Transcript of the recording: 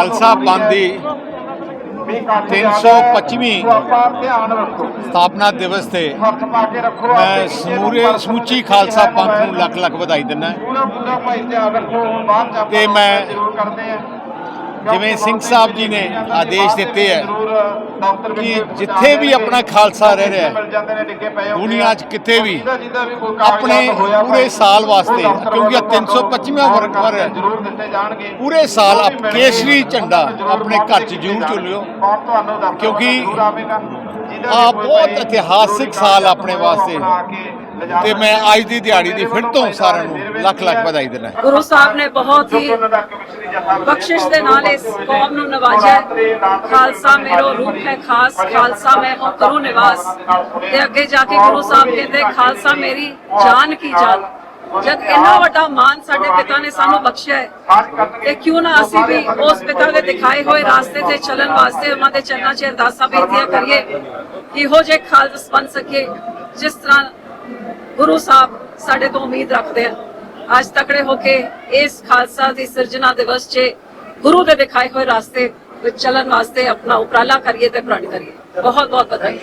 ਖਾਲਸਾ ਪੰਥ ਦੀ 325ਵੀਂ ਸਥਾਪਨਾ ਦਿਵਸ ਤੇ ਮੈਂ ਸਮੂਰੇ ਸਮੁੱਚੀ ਖਾਲਸਾ ਪੰਥ ਨੂੰ ਲੱਖ ਲੱਖ ਵਧਾਈ ਦਿੰਦਾ ਤੇ ਮੈਂ ਜਿਵੇਂ ਸਿੰਘ ਸਾਹਿਬ ਜੀ ਨੇ ਆਦੇਸ਼ ਦਿੱਤੇ ਹੈ ਕਿ ਜਿੱਥੇ ਵੀ ਆਪਣਾ ਖਾਲਸਾ ਰਹਿ ਰਿਹਾ ਹੈ ਦੁਨੀਆ 'ਚ ਕਿਤੇ ਵੀ ਆਪਣੇ ਪੂਰੇ ਸਾਲ ਵਾਸਤੇ ਕਿਉਂਕਿ ਇਹ 325ਵਾਂ ਵਰਗ ਵਰ ਹੈ। ਪੂਰੇ ਸਾਲ ਆਪ ਕੇਸਰੀ ਝੰਡਾ ਆਪਣੇ ਘਰ 'ਚ ਜ਼ਰੂਰ ਝੁਲਿਓ। ਕਿਉਂਕਿ ਆ ਬਹੁਤ ਇਤਿਹਾਸਿਕ ਸਾਲ ਆਪਣੇ ਵਾਸਤੇ ਤੇ ਮੈਂ ਅੱਜ ਦੀ ਦਿਹਾੜੀ ਦੀ ਫਿਰ ਤੋਂ ਸਾਰਿਆਂ ਨੂੰ ਲੱਖ ਲੱਖ ਵਧਾਈ ਦਿੰਦਾ ਗੁਰੂ ਸਾਹਿਬ ਨੇ ਬਹੁਤ ਹੀ ਬਖਸ਼ਿਸ਼ ਦੇ ਨਾਲ ਇਸ ਕੌਮ ਨੂੰ ਨਵਾਜਿਆ। ਹੈ। ਖਾਲਸਾ ਮੇਰੋ ਰੂਪ ਹੈ ਖਾਸ ਖਾਲਸਾ ਮੈਂ ਹਾਂ ਕਰੂ ਨਿਵਾਸ। ਤੇ ਅੱਗੇ ਜਾ ਕੇ ਗੁਰੂ ਸਾਹਿਬ ਕਹਿੰਦੇ ਖਾਲਸਾ ਮੇਰੀ ਜਾਨ ਕੀ ਜਾਨ? ਜਦ ਇੰਨਾ ਵੱਡਾ ਮਾਨ ਸਾਡੇ ਪਿਤਾ ਨੇ ਸਾਨੂੰ ਬਖਸ਼ਿਆ ਹੈ ਤੇ ਕਿਉਂ ਨਾ ਅਸੀਂ ਵੀ ਉਸ ਪਿਤਾ ਦੇ ਦਿਖਾਏ ਹੋਏ ਰਾਸਤੇ ਤੇ ਚੱਲਣ ਵਾਸਤੇ ਉਹਨਾਂ ਦੇ ਚਰਨਾਂ 'ਚ ਅਰਦਾਸਾਂ ਬੇਨਤੀਆਂ ਕਰੀਏ ਕਿ ਇਹੋ ਜਿਹੇ ਖਾਲਸ ਬਣ ਸਕੇ ਜਿਸ ਤਰ੍ਹਾਂ ਗੁਰੂ ਸਾਹਿਬ ਸਾਡੇ ਤੋਂ ਉਮੀਦ ਰੱਖਦੇ ਆ ਅੱਜ ਤਕੜੇ ਹੋ ਕੇ ਇਸ ਖਾਲਸਾ ਦੀ ਸਿਰਜਣਾ ਦਿਵਸ 'ਚ ਗੁਰੂ ਦੇ ਦਿਖਾਏ ਹੋਏ ਰਸਤੇ ਵਿੱਚ ਚੱਲਣ ਵਾਸਤੇ ਆਪਣਾ ਉਪਰਾਲਾ ਕਰੀਏ ਤੇ ਪ੍ਰਣ ਕਰੀਏ। ਬਹੁਤ ਬਹੁਤ ਵਧਾਈ।